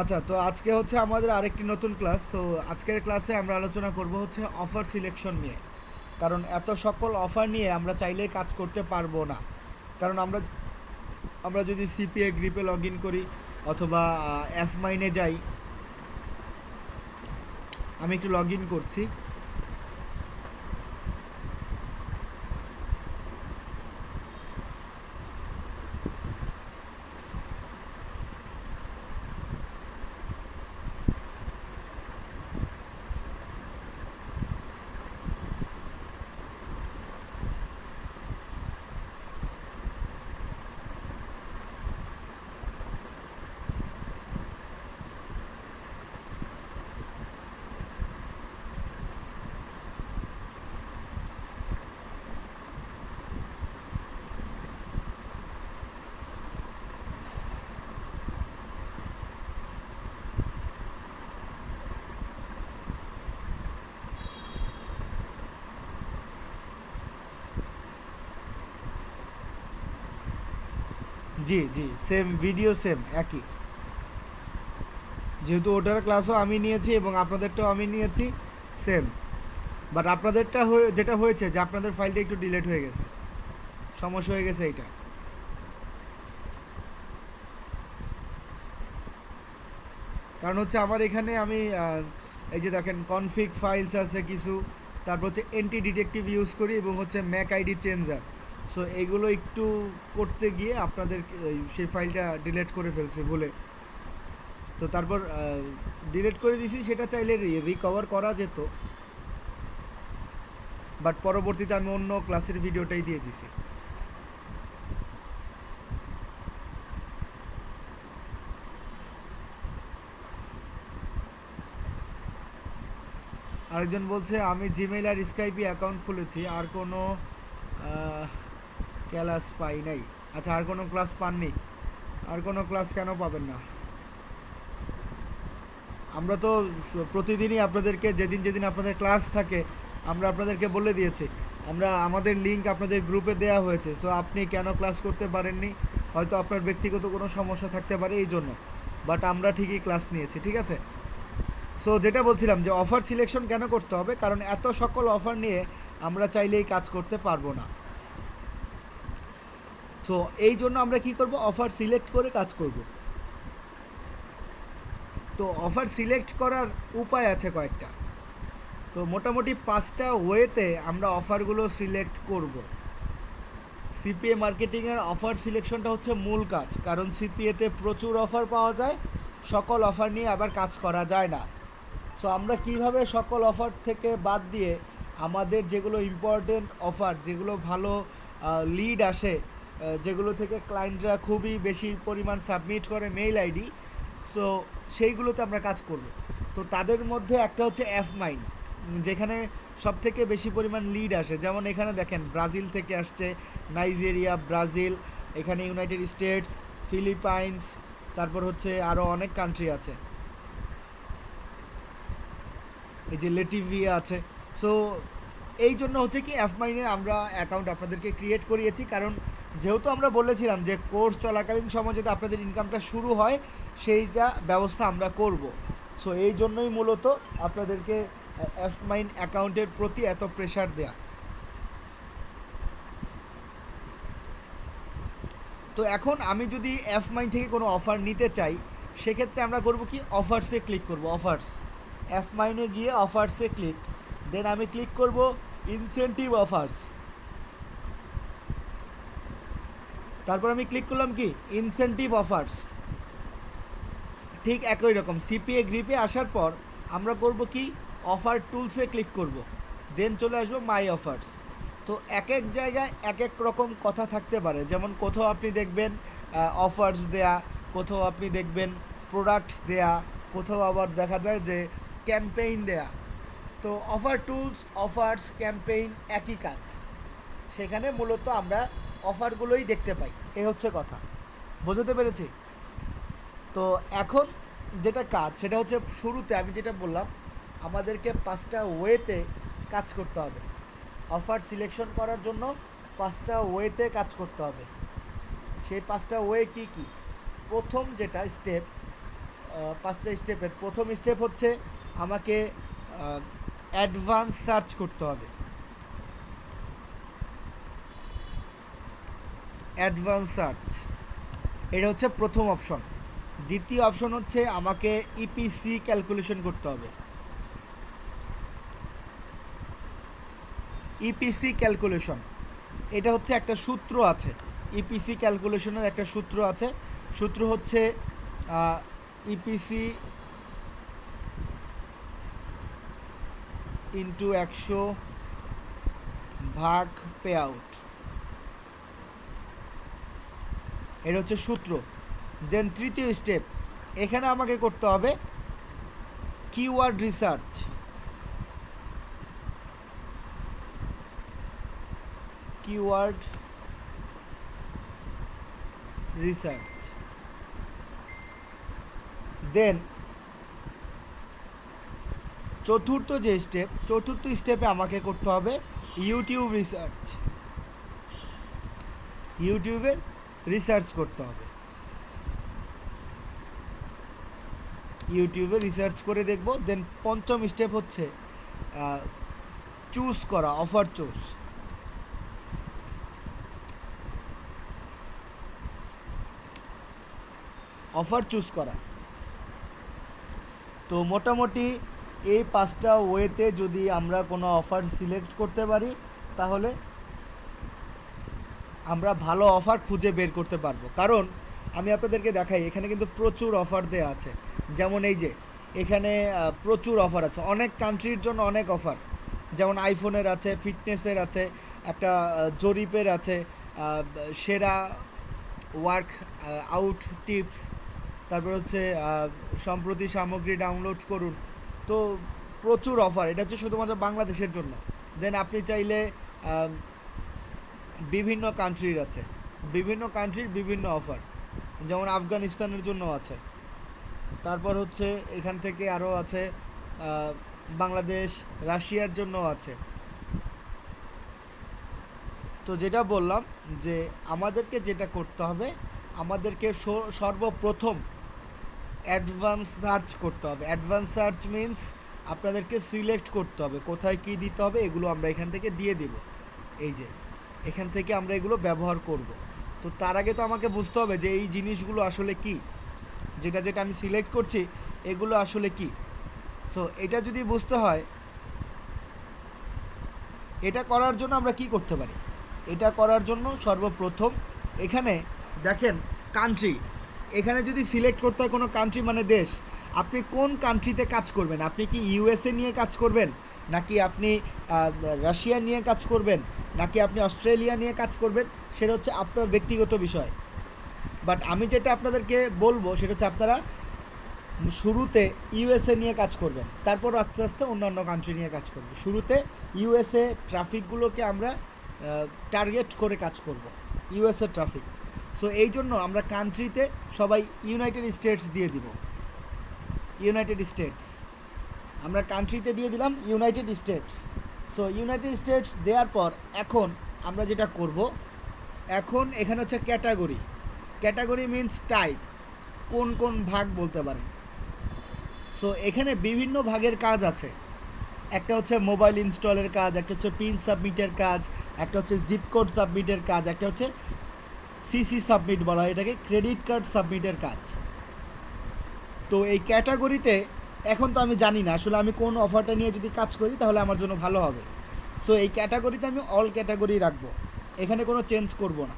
আচ্ছা তো আজকে হচ্ছে আমাদের আরেকটি নতুন ক্লাস তো আজকের ক্লাসে আমরা আলোচনা করব হচ্ছে অফার সিলেকশন নিয়ে। কারণ এত সকল অফার নিয়ে আমরা চাইলেই কাজ করতে পারব না। কারণ আমরা আমরা যদি সিপিএ গ্রিপে লগ ইন করি অথবা এফ মাইনে যাই, আমি একটু লগ ইন করছি। জি জি সেম ভিডিও সেম একই। যেহেতু ওটার ক্লাসও আমি নিয়েছি এবং আপনাদেরটাও আমি নিয়েছি সেম বাট আপনাদেরটা হয়ে, যেটা হয়েছে যে আপনাদের ফাইলটা একটু ডিলেট হয়ে গেছে। সমস্যা হয়ে গেছে এইটা। কারণ হচ্ছে আমার এখানে আমি এই যে দেখেন কনফিগ ফাইলস আছে কিছু, তারপর হচ্ছে এন্টি ডিটেকটিভ ইউজ করি এবং হচ্ছে ম্যাক আইডি চেঞ্জার সো এগুলো একটু করতে গিয়ে আপনাদের সেই ফাইলটা ডিলিট করে ফেলছে বলে তো তারপর ডিলিট করে দিছি, সেটা চাইলে রিকভার করা যেত। বাট পরবর্তীতে আমি অন্য ক্লাসের ভিডিওটাই দিয়ে দিছি। আরেকজন বলছে, আমি জিমেইল আর স্কাইপি অ্যাকাউন্ট খুলেছি, আর কোনো ক্লাস পাই নাই। আচ্ছা আর কোনো ক্লাস পাননি? আর কোনো ক্লাস কেন পাবেন না? আমরা তো প্রতিদিনই আপনাদেরকে, যেদিন যেদিন আপনাদের ক্লাস থাকে, আমরা আপনাদেরকে বলে দিয়েছি। আমরা, আমাদের লিঙ্ক আপনাদের গ্রুপে দেওয়া হয়েছে। সো আপনি কেন ক্লাস করতে পারেননি? হয়তো আপনার ব্যক্তিগত কোনো সমস্যা থাকতে পারে এই জন্য। বাট আমরা ঠিকই ক্লাস নিয়েছি, ঠিক আছে? সো যেটা বলছিলাম যে অফার সিলেকশন কেন করতে হবে? কারণ এত সকল অফার নিয়ে আমরা চাইলেই কাজ করতে পারব না। সো এই জন্য আমরা কি করব? অফার সিলেক্ট করে কাজ করব। তো অফার সিলেক্ট করার উপায় আছে কয়েকটা। তো মোটামুটি পাঁচটা ওয়েতে আমরা অফারগুলো সিলেক্ট করব। সিপিএ মার্কেটিংয়ের অফার সিলেকশনটা হচ্ছে মূল কাজ। কারণ সিপিএতে প্রচুর অফার পাওয়া যায়, সকল অফার নিয়ে আবার কাজ করা যায় না। সো আমরা কীভাবে সকল অফার থেকে বাদ দিয়ে আমাদের যেগুলো ইম্পর্টেন্ট অফার যেগুলো ভালো লিড আসে যেগুলো থেকে ক্লায়েন্টরা খুবই বেশি পরিমাণ সাবমিট করে মেইল আইডি সো সেইগুলোতে আমরা কাজ করব। তো তাদের মধ্যে একটা হচ্ছে এফ মাইন যেখানে সব থেকে বেশি পরিমাণ লিড আসে। যেমন এখানে দেখেন, ব্রাজিল থেকে আসছে, নাইজেরিয়া, ব্রাজিল, এখানে ইউনাইটেড স্টেটস ফিলিপাইন্স তারপর হচ্ছে আরও অনেক কান্ট্রি আছে। এই যে লেটিভিয়া আছে। সো এই জন্য হচ্ছে কি এফ মাইনের আমরা অ্যাকাউন্ট আপনাদেরকে ক্রিয়েট করিয়েছি, কারণ যেহেতু আমরা বলেছিলাম যে কোর্স চলাকালীন সময় যদি আপনাদের ইনকামটা শুরু হয়, সেইটা ব্যবস্থা আমরা করব। সো এই জন্যই মূলত আপনাদেরকে এফ মাইন অ্যাকাউন্টের প্রতি এত প্রেশার দেয়া। তো এখন আমি যদি এফ মাইন থেকে কোনো অফার নিতে চাই, সেক্ষেত্রে আমরা করব কি? অফার্সে ক্লিক করব অফার্স এফ মাইনে গিয়ে অফার্সে ক্লিক দেন আমি ক্লিক করব ইনসেন্টিভ অফার্স তারপর আমি ক্লিক করলাম কি? ইনসেন্টিভ অফার্স ঠিক একই রকম সিপিএ গ্রিপে আসার পর আমরা করব কি? অফার টুলসে ক্লিক করব। দেন চলে আসব মাই অফার্স তো এক এক জায়গায় এক এক রকম কথা থাকতে পারে। যেমন কোথাও আপনি দেখবেন অফার্স দেয়া, কোথাও আপনি দেখবেন প্রোডাক্ট দেয়া, কোথাও আবার দেখা যায় যে ক্যাম্পেইন দেয়া। তো অফার টুলস অফার্স ক্যাম্পেইন একই কাজ। সেখানে মূলত আমরা অফারগুলোই দেখতে পাই। এ হচ্ছে কথা। বোঝাতে পেরেছি? তো এখন যেটা কাজ, সেটা হচ্ছে শুরুতে আমি যেটা বললাম, আমাদেরকে পাঁচটা ওয়েতে কাজ করতে হবে। অফার সিলেকশন করার জন্য পাঁচটা ওয়েতে কাজ করতে হবে। সেই পাঁচটা ওয়ে কি কি? প্রথম যেটা স্টেপ পাঁচটা স্টেপের প্রথম স্টেপ হচ্ছে আমাকে অ্যাডভান্স সার্চ করতে হবে। Advance search. এটা হচ্ছে প্রথম অপশন। দ্বিতীয় অপশন হচ্ছে আমাকে ইপিসি ক্যালকুলেশন করতে হবে। ইপিসি ক্যালকুলেশন এটা হচ্ছে একটা সূত্র আছে। ইপিসি ক্যালকুলেশনের একটা সূত্র আছে। সূত্র হচ্ছে ইপিসি ইন্টু একশো ভাগ পে আউট এটা হচ্ছে সূত্র। দেন তৃতীয় স্টেপ এখানে আমাকে করতে হবে keyword research keyword research then চতুর্থ যে স্টেপ চতুর্থ স্টেপে আমাকে করতে হবে ইউটিউব রিসার্চ ইউটিউবে রিসার্চ করতে হবে। ইউটিউবে রিসার্চ করে দেখব দেন পঞ্চম স্টেপ হচ্ছে চুজ করা অফার চুজ অফার চুজ করা। তো মোটামুটি এই পাঁচটা ওয়েতে যদি আমরা কোনো অফার সিলেক্ট করতে পারি, তাহলে আমরা ভালো অফার খুঁজে বের করতে পারব। কারণ আমি আপনাদেরকে দেখাই, এখানে কিন্তু প্রচুর অফার দেওয়া আছে। যেমন এই যে, এখানে প্রচুর অফার আছে। অনেক কান্ট্রির জন্য অনেক অফার যেমন আইফোনের আছে ফিটনেসের আছে, একটা জরিপের আছে সেরা ওয়ার্ক আউট টিপস তারপর হচ্ছে সম্প্রতি সামগ্রী ডাউনলোড করুন। তো প্রচুর অফার এটা হচ্ছে শুধুমাত্র বাংলাদেশের জন্য। দেন আপনি চাইলে বিভিন্ন কান্ট্রির আছে। বিভিন্ন কান্ট্রির বিভিন্ন অফার যেমন আফগানিস্তানের জন্য আছে। তারপর হচ্ছে এখান থেকে আরও আছে বাংলাদেশ, রাশিয়ার জন্য আছে। তো যেটা বললাম যে আমাদেরকে যেটা করতে হবে, আমাদেরকে সর্বপ্রথম অ্যাডভান্স সার্চ করতে হবে। অ্যাডভান্স সার্চ মিন্স আপনাদেরকে সিলেক্ট করতে হবে। কোথায় কী দিতে হবে, এগুলো আমরা এখান থেকে দিয়ে দিব। এই যে এখান থেকে আমরা এগুলো ব্যবহার করব। তো তার আগে তো আমাকে বুঝতে হবে যে এই জিনিসগুলো আসলে কি? যেটা যেটা আমি সিলেক্ট করছি, এগুলো আসলে কি? সো এটা যদি বুঝতে হয়, এটা করার জন্য আমরা কি করতে পারি? এটা করার জন্য সর্বপ্রথম এখানে দেখেন কান্ট্রি এখানে যদি সিলেক্ট করতে হয় কোনো কান্ট্রি মানে দেশ, আপনি কোন কান্ট্রিতে কাজ করবেন? আপনি কি ইউএসএ নিয়ে কাজ করবেন? নাকি আপনি রাশিয়া নিয়ে কাজ করবেন, নাকি আপনি অস্ট্রেলিয়া নিয়ে কাজ করবেন, সেটা হচ্ছে আপনার ব্যক্তিগত বিষয়। বাট আমি যেটা আপনাদেরকে বলব, সেটা হচ্ছে আপনারা শুরুতে ইউএসএ নিয়ে কাজ করবেন, তারপর আস্তে আস্তে অন্যান্য কান্ট্রি নিয়ে কাজ করবেন। শুরুতে ইউএসএ ট্রাফিকগুলোকে আমরা টার্গেট করে কাজ করব ইউএসএ ট্রাফিক সো এই জন্য আমরা কান্ট্রিতে সবাই ইউনাইটেড স্টেটস দিয়ে দিব। ইউনাইটেড স্টেটস আমরা কান্ট্রিতে দিয়ে দিলাম United States so United States দেওয়ার পর এখন আমরা যেটা করব, এখন এখানে হচ্ছে ক্যাটাগরি ক্যাটাগরি মিন্স টাইপ কোন কোন ভাগ বলতে পারেন? সো এখানে বিভিন্ন ভাগের কাজ আছে। একটা হচ্ছে মোবাইল ইনস্টলের কাজ, একটা হচ্ছে পিন সাবমিটের কাজ, একটা হচ্ছে জিপ কোড সাবমিটের কাজ, একটা হচ্ছে সিসি সাবমিট বলা হয় এটাকে ক্রেডিট কার্ড সাবমিটের কাজ। তো এই ক্যাটাগরিতে এখন তো আমি জানি না। আসলে আমি কোন অফারটা নিয়ে যদি কাজ করি, তাহলে আমার জন্য ভালো হবে। সো এই ক্যাটাগরিতে আমি অল ক্যাটাগরি রাখব। এখানে কোনো চেঞ্জ করব না।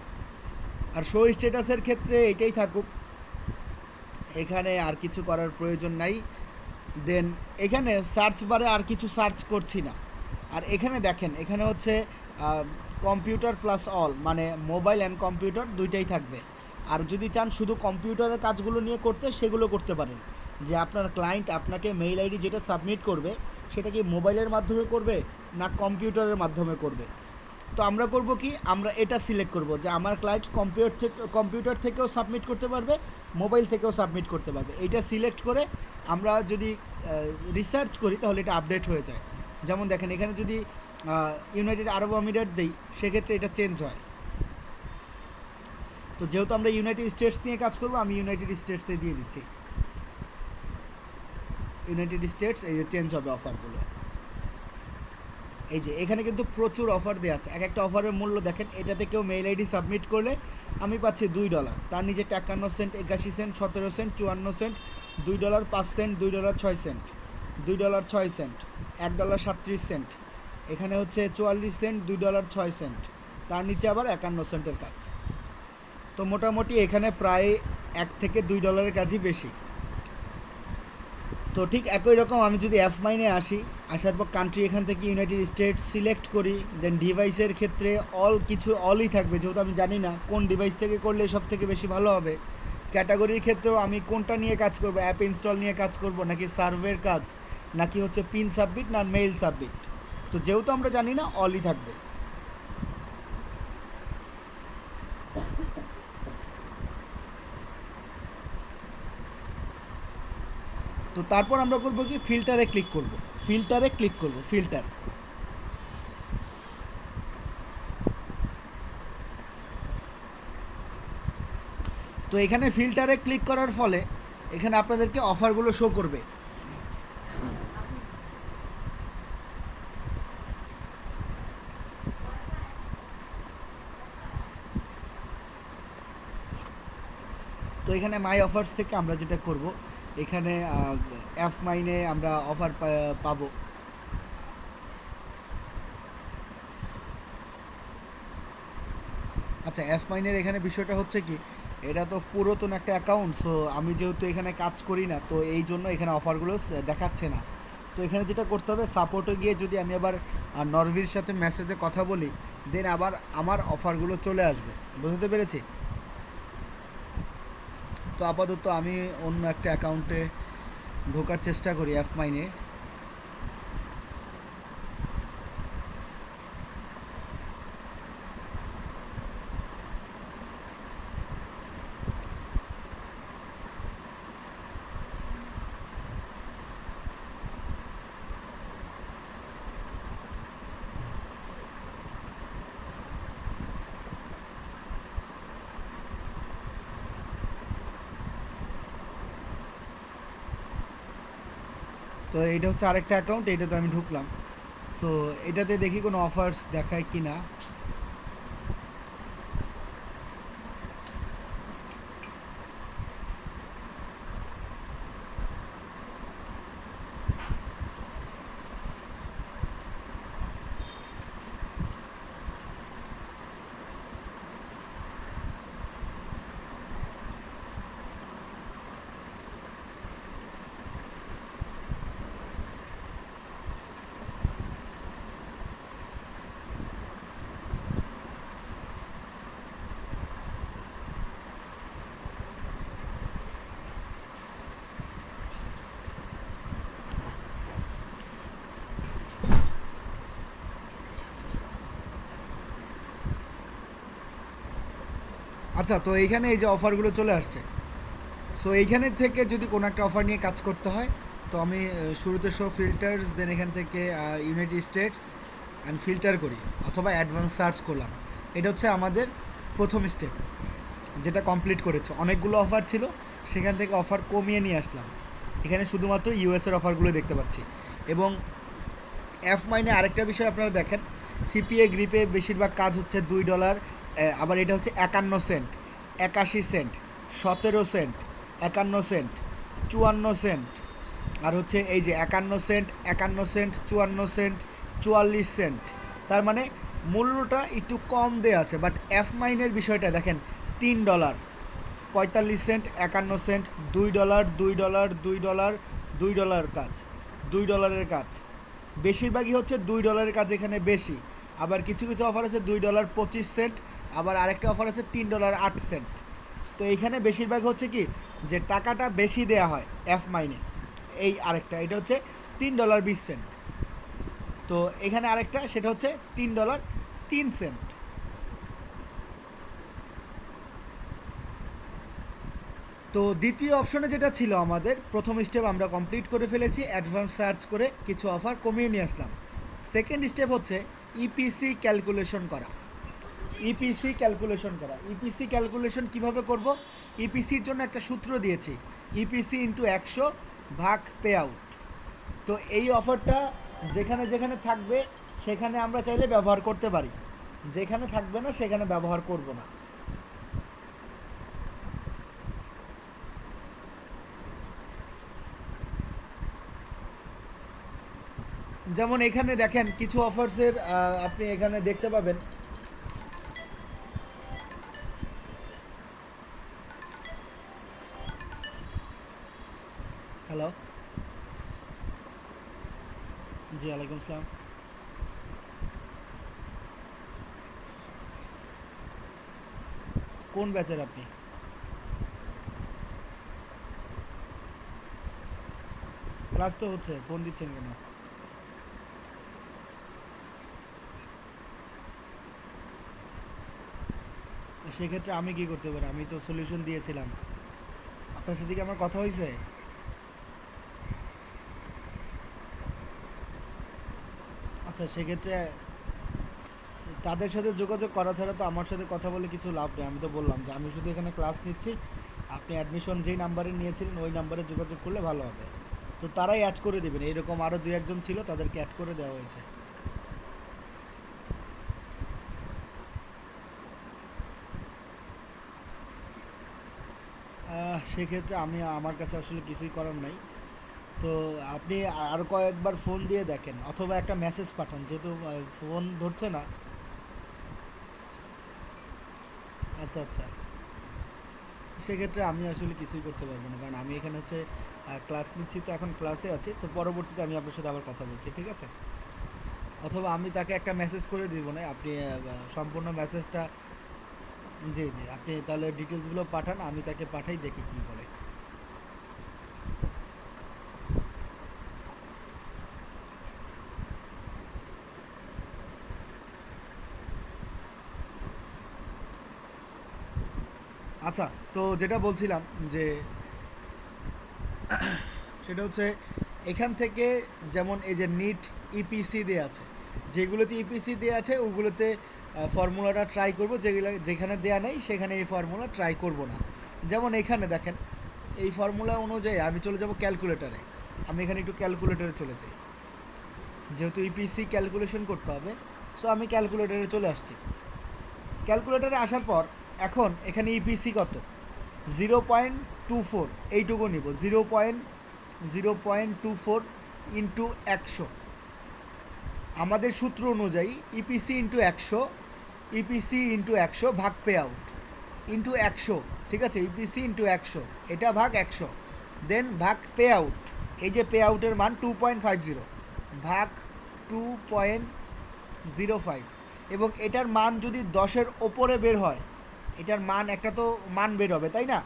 আর শো স্ট্যাটাসের ক্ষেত্রে এটাই থাকুক। এখানে আর কিছু করার প্রয়োজন নাই। দেন এখানে সার্চ বারে আর কিছু সার্চ করছি না। আর এখানে দেখেন, এখানে হচ্ছে কম্পিউটার প্লাস অল মানে মোবাইল অ্যান্ড কম্পিউটার দুইটাই থাকবে। আর যদি চান শুধু কম্পিউটারের কাজগুলো নিয়ে করতে, সেগুলো করতে পারেন। যে আপনার ক্লায়েন্ট আপনাকে মেইল আইডি যেটা সাবমিট করবে, সেটা কি মোবাইলের মাধ্যমে করবে না কম্পিউটারের মাধ্যমে করবে? তো আমরা করব কি, আমরা এটা সিলেক্ট করব যে আমার ক্লায়েন্ট কম্পিউটার থেকে কম্পিউটার থেকেও সাবমিট করতে পারবে মোবাইল থেকেও সাবমিট করতে পারবে। এটা সিলেক্ট করে আমরা যদি রিসার্চ করি তাহলে এটা আপডেট হয়ে যায়। যেমন দেখেন, এখানে যদি ইউনাইটেড আরব আমিরাত দিই, সেক্ষেত্রে এটা চেঞ্জ হয়। তো যেহেতু আমরা ইউনাইটেড স্টেটস নিয়ে কাজ করব, আমি ইউনাইটেড স্টেটসে দিয়ে দিচ্ছি। ইউনাইটেড স্টেটস এই যে চেঞ্জ হবে অফারগুলো এই যে, এখানে কিন্তু প্রচুর অফার দেওয়া আছে। এক একটা অফারের মূল্য দেখেন, এটাতে কেউ মেইল আইডি সাবমিট করলে আমি পাচ্ছি দুই ডলার তার নিচে একান্ন সেন্ট একাশি সেন্ট সতেরো সেন্ট চুয়ান্ন সেন্ট দুই ডলার পাঁচ সেন্ট দুই ডলার ছয় সেন্ট দুই ডলার ছয় সেন্ট এক ডলার সাতত্রিশ সেন্ট এখানে হচ্ছে চুয়াল্লিশ সেন্ট দুই ডলার ছয় সেন্ট তার নিচে আবার একান্ন সেন্টের কাজ। তো মোটামুটি এখানে প্রায় এক থেকে দুই ডলারের কাজই বেশি। তো ঠিক একই রকম আমি যদি এফ মাইনে আসি, আসার পর কান্ট্রি এখান থেকে ইউনাইটেড স্টেটস সিলেক্ট করি দেন ডিভাইসের ক্ষেত্রে অল কিছু অলই থাকবে, যেহেতু আমি জানি না কোন ডিভাইস থেকে করলে সব থেকে বেশি ভালো হবে। ক্যাটাগরির ক্ষেত্রেও আমি কোনটা নিয়ে কাজ করব অ্যাপ ইনস্টল নিয়ে কাজ করব, নাকি সার্ভের কাজ, নাকি হচ্ছে পিন সাবমিট না মেইল সাবমিট তো যেহেতু আমরা জানি না অলই থাকবে। তো তারপর আমরা করব কি? ফিল্টারে ক্লিক করব। ফিল্টারে ক্লিক করব ফিল্টার তো এখানে ফিল্টারে ক্লিক করার ফলে এখানে আপনাদেরকে অফারগুলো শো করবে। তো এখানে মাই অফার্স থেকে আমরা যেটা করব এখানে অ্যাপ মাইনে আমরা অফার পাবো। আচ্ছা অ্যাপ মাইনের এখানে বিষয়টা হচ্ছে কি, এটা তো পুরাতন একটা অ্যাকাউন্ট সো আমি যেহেতু এখানে কাজ করি না, তো এই জন্য এখানে অফারগুলো দেখাচ্ছে না। তো এখানে যেটা করতে হবে সাপোর্টে গিয়ে যদি আমি আবার নরভির সাথে মেসেজে কথা বলি দেন আবার আমার অফারগুলো চলে আসবে। বুঝতে পেরেছি? তো আপাতত আমি অন্য একটা অ্যাকাউন্টে ঢোকার চেষ্টা করি অ্যাপ মাইনে তো এটা হচ্ছে আরেকটা অ্যাকাউন্ট এটাতে আমি ঢুকলাম। সো এটাতে দেখি কোনো অফার্স দেখায় কি না আচ্ছা তো এইখানে এই যে অফারগুলো চলে আসছে। সো এইখানে থেকে যদি কোনো একটা অফার নিয়ে কাজ করতে হয়, তো আমি শুরুতে শো ফিল্টার্স দেন এখান থেকে ইউনাইটেড স্টেটস অ্যান্ড ফিল্টার করি, অথবা অ্যাডভান্স সার্চ করলাম। এটা হচ্ছে আমাদের প্রথম স্টেপ যেটা কমপ্লিট করেছে। অনেকগুলো অফার ছিল, সেখান থেকে অফার কমিয়ে নিয়ে আসলাম। এখানে শুধুমাত্র ইউএসের অফারগুলো দেখতে পাচ্ছি। এবং এফ মাইনে আরেকটা বিষয় আপনারা দেখেন সিপিএ গ্রিপে বেশিরভাগ কাজ হচ্ছে দুই ডলার আবার এটা হচ্ছে একান্ন সেন্ট, একাশি সেন্ট, সতেরো সেন্ট, একান্ন সেন্ট, চুয়ান্ন সেন্ট। আর হচ্ছে এই যে একান্ন সেন্ট একান্ন সেন্ট, চুয়ান্ন সেন্ট, চুয়াল্লিশ সেন্ট। তার মানে মূল্যটা একটু কম দেওয়া আছে বাট এফ মাইনের বিষয়টা দেখেন, তিন ডলার পঁয়তাল্লিশ সেন্ট, একান্ন সেন্ট, দুই ডলার দুই ডলার দুই ডলার দুই ডলার কাজ, দুই ডলারের কাজ। বেশিরভাগই হচ্ছে দুই ডলারের কাজ এখানে বেশি। আবার কিছু কিছু অফার আছে দুই ডলার পঁচিশ সেন্ট আবার আরেকটা অফার আছে তিন ডলার আট সেন্ট তো এইখানে বেশিরভাগ হচ্ছে কি? যে টাকাটা বেশি দেয়া হয় এফ মাইনে এই আরেকটা, এটা হচ্ছে তিন ডলার বিশ সেন্ট তো এখানে আরেকটা, সেটা হচ্ছে তিন ডলার তিন সেন্ট তো দ্বিতীয় অপশনে যেটা ছিল আমাদের, প্রথম স্টেপ আমরা কমপ্লিট করে ফেলেছি অ্যাডভান্স সার্চ করে কিছু অফার কমিয়ে নিয়ে আসলাম। সেকেন্ড স্টেপ হচ্ছে ইপিসি ক্যালকুলেশন করা। ইপিসি ক্যালকুলেশন করা। ইপিসি ক্যালকুলেশন কীভাবে করব? ইপিসির জন্য একটা সূত্র দিয়েছি। ইপিসি ইন্টু একশো ভাগ পে আউট তো এই অফারটা যেখানে যেখানে থাকবে, সেখানে আমরা চাইলে ব্যবহার করতে পারি। যেখানে থাকবে না, সেখানে ব্যবহার করব না। যেমন এখানে দেখেন, কিছু অফার্সের আপনি এখানে দেখতে পাবেন। জি আসসালাম কোন ব্যাচের আপনি? ক্লাস তো হচ্ছে, ফোন দিচ্ছেন কেন? সেক্ষেত্রে আমি কি করতে পারি? আমি তো সলিউশন দিয়েছিলাম। আপনার সাথে কি আমার কথা হয়েছে? আচ্ছা সেক্ষেত্রে তাদের সাথে যোগাযোগ করা ছাড়া তো আমার সাথে কথা বলে কিছু লাভ নেই। আমি তো বললাম যে আমি শুধু এখানে ক্লাস নিচ্ছি। আপনি অ্যাডমিশন যেই নাম্বারে নিয়েছিলেন, ওই নাম্বারে যোগাযোগ করলে ভালো হবে। তো তারাই অ্যাড করে দেবেন। এরকম আরও দু একজন ছিল, তাদেরকে অ্যাড করে দেওয়া হয়েছে। সেক্ষেত্রে আমি আমার কাছে আসলে কিছুই করার নাই। তো আপনি আর কয়েকবার ফোন দিয়ে দেখেন অথবা একটা মেসেজ পাঠান, যেহেতু ফোন ধরছে না। আচ্ছা আচ্ছা। সেক্ষেত্রে আমি আসলে কিছুই করতে পারব না, কারণ আমি এখানে হচ্ছে ক্লাস নিচ্ছি, তো এখন ক্লাসে আছি, তো পরবর্তীতে আমি আপনার সাথে আবার কথা বলছি, ঠিক আছে? অথবা আমি তাকে একটা মেসেজ করে দিব না, আপনি সম্পূর্ণ মেসেজটা জি জি, আপনি তাহলে ডিটেলসগুলো পাঠান, আমি তাকে পাঠাই, দেখি কী বলে। আচ্ছা তো যেটা বলছিলাম যে সেটা হচ্ছে এখান থেকে যেমন এই যে নিট ইপিসি দেওয়া আছে, যেগুলোতে ইপিসি দেওয়া আছে, ওগুলোতে ফর্মুলাটা ট্রাই করব, যেগুলো, যেখানে দেয়া নেই, সেখানে এই ফর্মুলা ট্রাই করব না। যেমন এখানে দেখেন, এই ফর্মুলা অনুযায়ী আমি চলে যাব ক্যালকুলেটারে আমি এখানে একটু ক্যালকুলেটারে চলে যাই। যেহেতু ইপিসি ক্যালকুলেশন করতে হবে সো আমি ক্যালকুলেটারে চলে আসছি। ক্যালকুলেটারে আসার পর এখন এখানে ইপিসি কত? জিরো পয়েন্ট টু ফোর এইটুকু নিব। Zero point zero point two four into একশো। আমাদের সূত্র অনুযায়ী ইপিসি ইন্টু একশো ইপিসি ইন্টু একশো ভাগ পে আউট ইন্টু একশো, ঠিক আছে? ইপিসি ইন্টু একশো, এটা ভাগ একশো দেন ভাগ পে আউট এই যে পে আউটের মান টু পয়েন্ট ফাইভ জিরো ভাগ টু পয়েন্ট জিরো ফাইভ এবং এটার মান যদি দশের ওপরে বের হয় এটার মান, একটা তো মান বের হবে তাই না?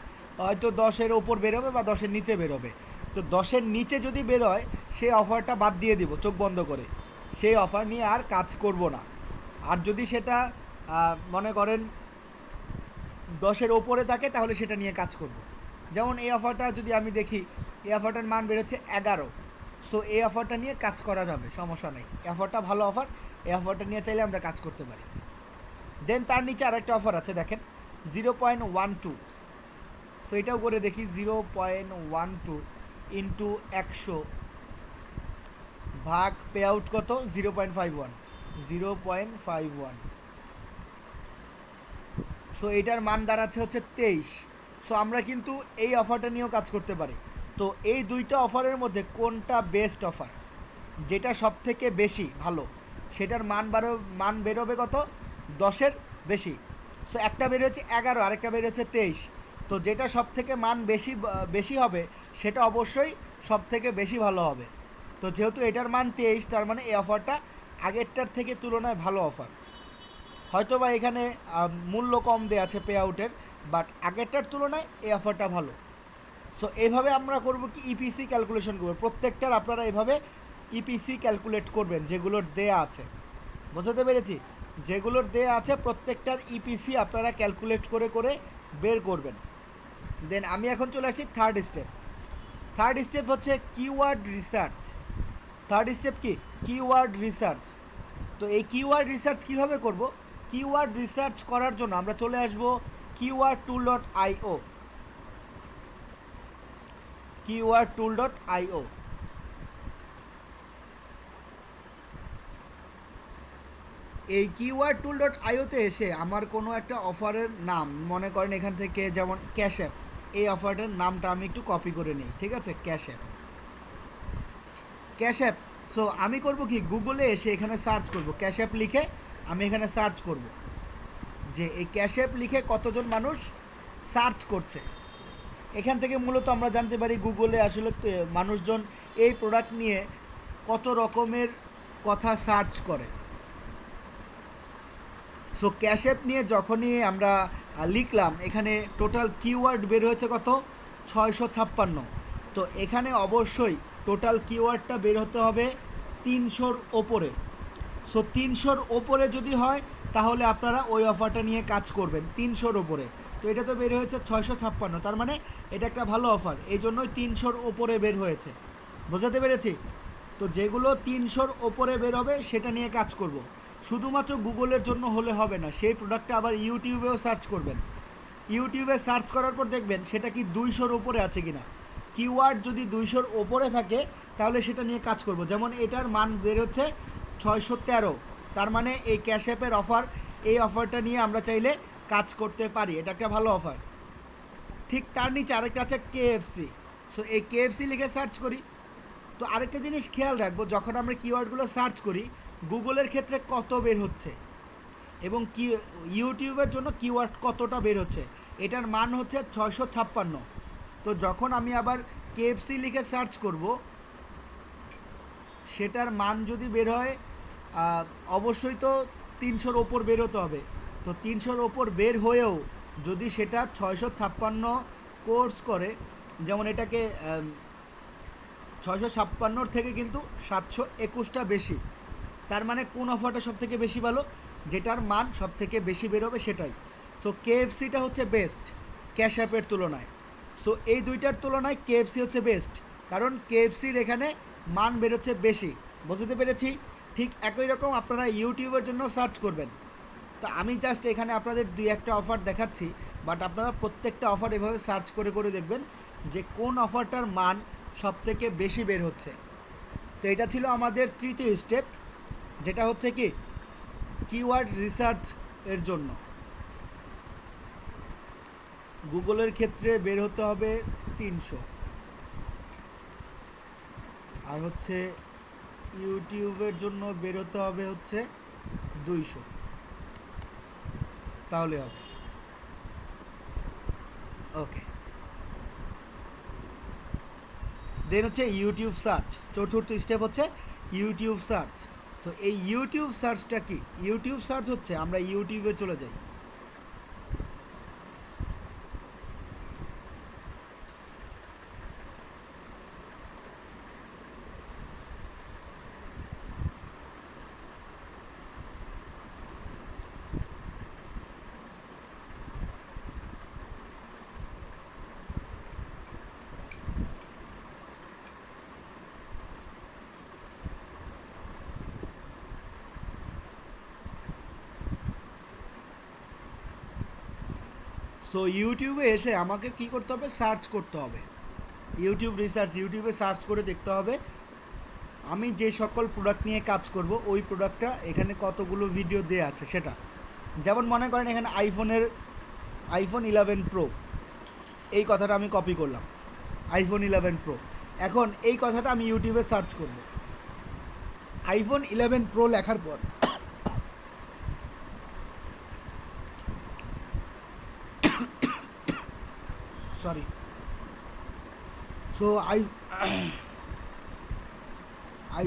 হয়তো দশের ওপর বের হবে বা দশের নিচে বের হবে তো দশের নিচে যদি বের হয় সেই অফারটা বাদ দিয়ে দিব, চোখ বন্ধ করে। সেই অফার নিয়ে আর কাজ করব না। আর যদি সেটা মনে করেন দশের ওপরে থাকে, তাহলে সেটা নিয়ে কাজ করব। যেমন এই অফারটা যদি আমি দেখি, এই অফারটার মান বেরোচ্ছে এগারো। সো এই অফারটা নিয়ে কাজ করা যাবে, সমস্যা নেই। এই অফারটা ভালো অফার, এই অফারটা নিয়ে চাইলে আমরা কাজ করতে পারি। দেন তার নিচে আরেকটা অফার আছে, দেখেন। Zero point one two so এটাও করে দেখি zero point one two into একশো ভাগ পে আউট কত? Zero point five one zero point five one so এটার মান দাঁড়াচ্ছে হচ্ছে তেইশ। সো আমরা কিন্তু এই অফারটা নিয়েও কাজ করতে পারি। তো, এই দুইটা অফারের মধ্যে কোনটা বেস্ট অফার যেটা সব থেকে বেশি ভালো, সেটার মান বারো মান বেরোবে কত? দশের বেশি। সো একটা বেরোচ্ছে এগারো, আরেকটা বেরোচ্ছে তেইশ। তো যেটা সব থেকে মান বেশি বেশি হবে, সেটা অবশ্যই সব থেকে বেশি ভালো হবে। তো যেহেতু এটার মান তেইশ, তার মানে এই অফারটা আগেরটার থেকে তুলনায় ভালো অফার। হয়তো বা এখানে মূল্য কম দেওয়া আছে পে আউটের বাট আগেরটার তুলনায় এই অফারটা ভালো। সো এইভাবে আমরা করব কি ইপিসি ক্যালকুলেশন করব। প্রত্যেকটার আপনারা এভাবে ইপিসি ক্যালকুলেট করবেন, যেগুলোর দেয়া আছে। বোঝাতে পেরেছি? যেগুলোর দেয়া আছে প্রত্যেকটার ইপিসি আপনারা ক্যালকুলেট করে করে বের করবেন। দেন আমি এখন চলে আসি থার্ড স্টেপ থার্ড স্টেপ হচ্ছে কিওয়ার্ড রিসার্চ থার্ড স্টেপ কি? কিওয়ার্ড রিসার্চ তো এই কিওয়ার্ড রিসার্চ কীভাবে করব? কিওয়ার্ড রিসার্চ করার জন্য আমরা চলে আসব keyword tool dot IO keyword tool dot IO এই কিউআর টুল ডট আইওতে এসে আমার কোনো একটা অফারের নাম মনে করেন এখান থেকে যেমন ক্যাশ অ্যাপ এই অফারটার নামটা আমি একটু কপি করে নিই, ঠিক আছে? Cash App Cash App so আমি করব কি? গুগলে এসে এখানে সার্চ করব ক্যাশ অ্যাপ লিখে আমি এখানে সার্চ করব। যে এই ক্যাশ অ্যাপ লিখে কতজন মানুষ সার্চ করছে। এখান থেকে মূলত আমরা জানতে পারি গুগলে আসলে মানুষজন এই প্রোডাক্ট নিয়ে কত রকমের কথা সার্চ করে। সো ক্যাশ অ্যাপ নিয়ে যখনই আমরা লিখলাম, এখানে টোটাল কিওয়ার্ড বের হয়েছে কত? ছয়শো ছাপ্পান্ন। তো এখানে অবশ্যই টোটাল কিওয়ার্ডটা বের হতে হবে তিনশোর ওপরে। সো তিনশোর ওপরে যদি হয়, তাহলে আপনারা ওই অফারটা নিয়ে কাজ করবেন, তিনশোর ওপরে। তো এটা তো বের হয়েছে ছয়শো ছাপ্পান্ন, তার মানে এটা একটা ভালো অফার এই জন্যই তিনশোর ওপরে বের হয়েছে। বোঝাতে পেরেছি? তো যেগুলো তিনশোর ওপরে বের হবে, সেটা নিয়ে কাজ করব। শুধুমাত্র গুগলের জন্য হলে হবে না, সেই প্রোডাক্টটা আবার ইউটিউবেও সার্চ করবেন। ইউটিউবে সার্চ করার পর দেখবেন সেটা কি দুইশোর ওপরে আছে কিনা। কিওয়ার্ড যদি দুইশোর ওপরে থাকে, তাহলে সেটা নিয়ে কাজ করব। যেমন এটার মান বের হচ্ছে ছয়শো তেরো। তার মানে এই ক্যাশ অ্যাপের অফার এই অফারটা নিয়ে আমরা চাইলে কাজ করতে পারি। এটা একটা ভালো অফার ঠিক তার নিচে আরেকটা আছে কেএফসি সো এই কেএফসি লিখে সার্চ করি। তো আরেকটা জিনিস খেয়াল রাখব, যখন আমরা কিওয়ার্ডগুলো সার্চ করি গুগলের ক্ষেত্রে কত বের হচ্ছে? এবং কি, ইউটিউবের জন্য কিওয়ার্ড কতটা বের হচ্ছে? এটার মান হচ্ছে ছয়শো ছাপ্পান্ন। তো যখন আমি আবার কেএফসি লিখে সার্চ করব, সেটার মান যদি বের হয় অবশ্যই তো তিনশোর ওপর বের হতে হবে। তো তিনশোর ওপর বের হয়েও যদি সেটা ছয়শো ছাপ্পান্ন কোর্স করে, যেমন এটাকে ছয়শো ছাপ্পান্নর থেকে কিন্তু সাতশো একুশটা বেশি। তার মানে কোন অফারটা সব থেকে বেশি ভালো? যেটার মান সব থেকে বেশি বেরোবে সেটাই। সো কেএফসিটা হচ্ছে বেস্ট ক্যাশ অ্যাপের তুলনায়। সো এই দুইটার তুলনায় কেএফসি হচ্ছে বেস্ট কারণ কেএফসির এখানে মান বেরোচ্ছে বেশি। বুঝতে পেরেছি? ঠিক একই রকম আপনারা ইউটিউবের জন্য সার্চ করবেন। তো আমি জাস্ট এখানে আপনাদের দুই একটা অফার দেখাচ্ছি। বাট আপনারা প্রত্যেকটা অফার এভাবে সার্চ করে করে দেখবেন যে কোন অফারটার মান সব থেকে বেশি বের হচ্ছে। তো এটা ছিল আমাদের তৃতীয় স্টেপ যেটা হচ্ছে কি কিওয়ার্ড রিসার্চ এর জন্য। গুগলের ক্ষেত্রে বের হতে হবে তিনশো। আর হচ্ছে ইউটিউবের জন্য বের হতে হবে হচ্ছে দুইশো। তাহলে হবে। ওকে। দেন হচ্ছে ইউটিউব সার্চ। চতুর্থ স্টেপ হচ্ছে ইউটিউব সার্চ। তো এই ইউটিউব সার্চটা কি? ইউটিউব সার্চ হচ্ছে আমরা ইউটিউবে চলে যাই। সো ইউটিউবে এসে আমাকে কি করতে হবে? সার্চ করতে হবে। ইউটিউব রিসার্চ ইউটিউবে সার্চ করে দেখতে হবে। আমি যে সকল প্রোডাক্ট নিয়ে কাজ করব, ওই প্রোডাক্টটা এখানে কতগুলো ভিডিও দেওয়া আছে, সেটা। যেমন মনে করেন এখানে আইফোনের আইফোন ইলেভেন প্রো এই কথাটা আমি কপি করলাম। আইফোন ইলেভেন প্রো এখন এই কথাটা আমি ইউটিউবে সার্চ করব। আইফোন ইলেভেন প্রো লেখার পর sorry. So, i i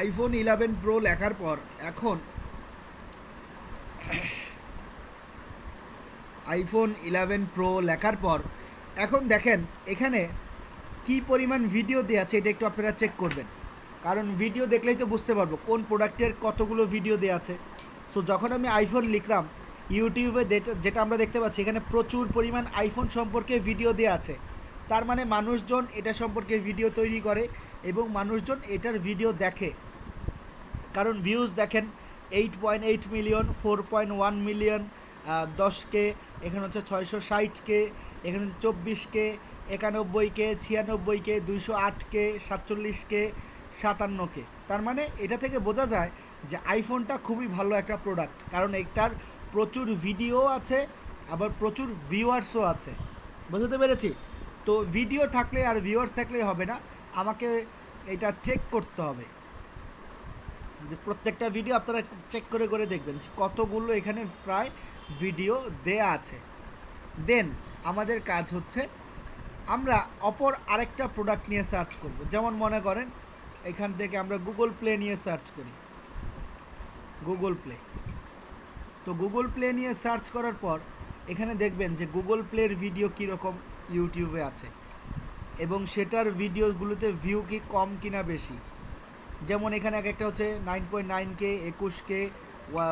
iPhone eleven pro লেখার পর এখন আইফোন ইলেভেন প্রো লেখার পর, এখন দেখেন এখানে কি পরিমাণ ভিডিও দেওয়া আছে এটা একটু আপনারা চেক করবেন। কারণ ভিডিও দেখলেই তো বুঝতে পারব কোন প্রোডাক্টের কতগুলো ভিডিও দেওয়া আছে। সো যখন আমি আইফোন লিখলাম ইউটিউবে যেটা- আমরা দেখতে পাচ্ছি, এখানে প্রচুর পরিমাণ আইফোন সম্পর্কে ভিডিও দেওয়া আছে। তার মানে মানুষজন এটা সম্পর্কে ভিডিও তৈরি করে এবং মানুষজন এটার ভিডিও দেখে। কারণ ভিউজ দেখেন eight point eight million four point one million দশ কে, এখানে হচ্ছে ছয়শো ষাট কে, এখানে হচ্ছে চব্বিশ কে, একানব্বই কে, ছিয়ানব্বই কে, দুইশো আট কে, সাতচল্লিশ কে, সাতান্ন কে। তার মানে এটা থেকে বোঝা যায় যে আইফোনটা খুবই ভালো একটা প্রোডাক্ট কারণ এটার প্রচুর ভিডিও আছে, আবার প্রচুর ভিউয়ার্সও আছে। বুঝতে পেরেছি? তো ভিডিও থাকলে আর ভিউয়ার্স থাকলেই হবে না, আমাকে এটা চেক করতে হবে। যে প্রত্যেকটা ভিডিও আপনারা চেক করে করে দেখবেন কতগুলো এখানে প্রায় ভিডিও দেয়া আছে। দেন আমাদের কাজ হচ্ছে, আমরা অপর আরেকটা প্রোডাক্ট নিয়ে সার্চ করব। যেমন মনে করেন, এখান থেকে আমরা গুগল প্লে নিয়ে সার্চ করি। গুগল প্লে তো গুগল প্লে নিয়ে সার্চ করার পর এখানে দেখবেন যে গুগল প্লের ভিডিও কীরকম ইউটিউবে আছে। এবং সেটার ভিডিওগুলোতে ভিউ কি কম কিনা বেশি। যেমন এখানে এক একটা হচ্ছে নাইন পয়েন্ট নাইন কে একুশ K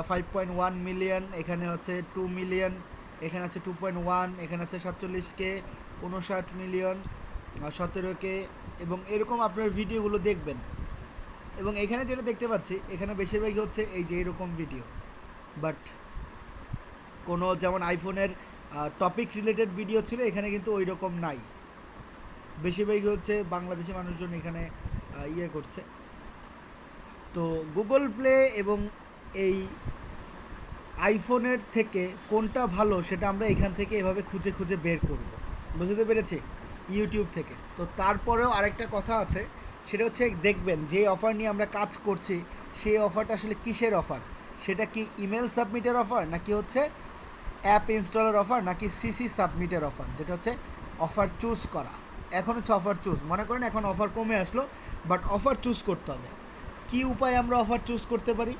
five point one million এখানে হচ্ছে টু মিলিয়ন এখানে আছে টু পয়েন্ট ওয়ান এখানে আছে সাতচল্লিশ কে উনষাট মিলিয়ন সতেরো কে এবং এরকম আপনার ভিডিওগুলো দেখবেন। এবং এখানে যেটা দেখতে পাচ্ছি, এখানে বেশিরভাগই হচ্ছে এই যে এরকম ভিডিও বাট কোনো যেমন আইফোনের টপিক রিলেটেড ভিডিও ছিল, এখানে কিন্তু ওই রকম নাই। বেশিরভাগই হচ্ছে বাংলাদেশি মানুষজন এখানে ইয়ে করছে। তো গুগল প্লে এবং এই আইফোনের থেকে কোনটা ভালো সেটা আমরা এখান থেকে এভাবে খুঁজে খুঁজে বের করব। বুঝতে পেরেছি? ইউটিউব থেকে। তো তারপরেও আরেকটা কথা আছে, সেটা হচ্ছে দেখবেন, যে অফার নিয়ে আমরা কাজ করছি, সেই অফারটা আসলে কিসের অফার সেটা কি ইমেল সাবমিটের অফার নাকি হচ্ছে অ্যাপ ইনস্টলের অফার নাকি সিসি সাবমিটের অফার যেটা হচ্ছে অফার চুজ করা। এখন হচ্ছে অফার চুজ মনে করেন এখন অফার কমে আসলো বাট অফার চুজ করতে হবে। কি উপায়ে আমরা অফার চুজ করতে পারি?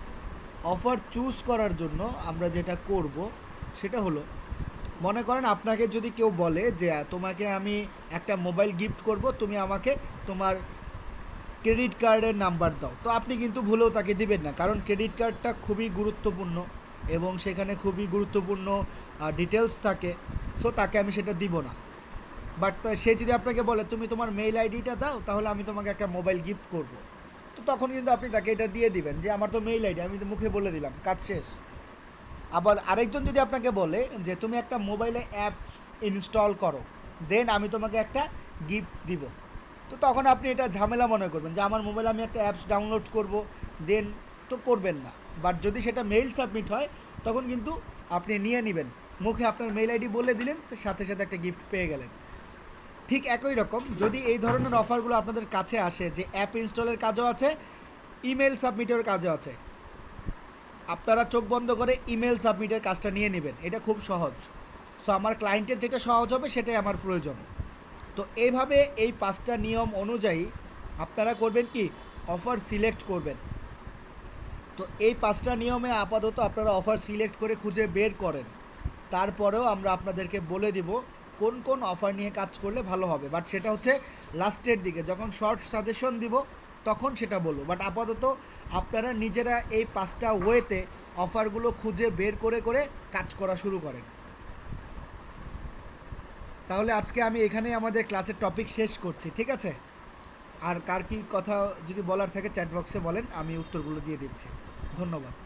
অফার চুজ করার জন্য আমরা যেটা করব, সেটা হলো, মনে করেন আপনাকে যদি কেউ বলে যে, তোমাকে আমি একটা মোবাইল গিফট করব, তুমি আমাকে তোমার ক্রেডিট কার্ডের নাম্বার দাও। তো আপনি কিন্তু ভুলেও তাকে দিবেন না, কারণ ক্রেডিট কার্ডটা খুবই গুরুত্বপূর্ণ। এবং সেখানে খুবই গুরুত্বপূর্ণ ডিটেলস থাকে সো তাকে আমি সেটা দিব না। বাট সে যদি আপনাকে বলে, তুমি তোমার মেইল আইডিটা দাও, তাহলে আমি তোমাকে একটা মোবাইল গিফট করব। তো তখন কিন্তু আপনি তাকে এটা দিয়ে দিবেন যে, আমার তো মেইল আইডি আমি তো মুখে বলে দিলাম, কাজ শেষ। আবার আরেকজন যদি আপনাকে বলে যে, তুমি একটা মোবাইলে অ্যাপস ইনস্টল করো দেন আমি তোমাকে একটা গিফট দিব। তো তখন আপনি এটা ঝামেলা মনে করবেন যে, আমার মোবাইলে আমি একটা অ্যাপস ডাউনলোড করব দেন তো করবেন না। বাট যদি সেটা মেইল সাবমিট হয়, তখন কিন্তু আপনি নিয়ে নেবেন। মুখে আপনার মেইল আইডি বলে দিলেন সাথে সাথে একটা গিফট পেয়ে গেলেন। ঠিক একই রকম, যদি এই ধরনের অফারগুলো আপনাদের কাছে আসে, যে অ্যাপ ইনস্টলের কাজও আছে ইমেল সাবমিটের কাজও আছে, আপনারা চোখ বন্ধ করে ইমেল সাবমিটের কাজটা নিয়ে নেবেন। এটা খুব সহজ। সো আমার ক্লায়েন্টের যেটা সহজ হবে, সেটাই আমার প্রয়োজন। তো এইভাবে এই পাঁচটা নিয়ম অনুযায়ী আপনারা করবেন কি? অফার সিলেক্ট করবেন। তো এই পাঁচটা নিয়মে আপাতত আপনারা অফার সিলেক্ট করে খুঁজে বের করেন। তারপরেও আমরা আপনাদেরকে বলে দিব কোন কোন অফার নিয়ে কাজ করলে ভালো হবে। বাট সেটা হচ্ছে লাস্টের দিকে, যখন শর্ট সাজেশন দিব, তখন সেটা বলব। বাট আপাতত আপনারা নিজেরা এই পাঁচটা ওয়েতে অফারগুলো খুঁজে বের করে করে কাজ করা শুরু করেন। তাহলে আজকে আমি এখানে আমাদের ক্লাসের টপিক শেষ করছি, ঠিক আছে? আর কার কি কথা যদি বলার থাকে চ্যাট বক্সে বলেন, আমি উত্তরগুলো দিয়ে দিচ্ছি। ধন্যবাদ।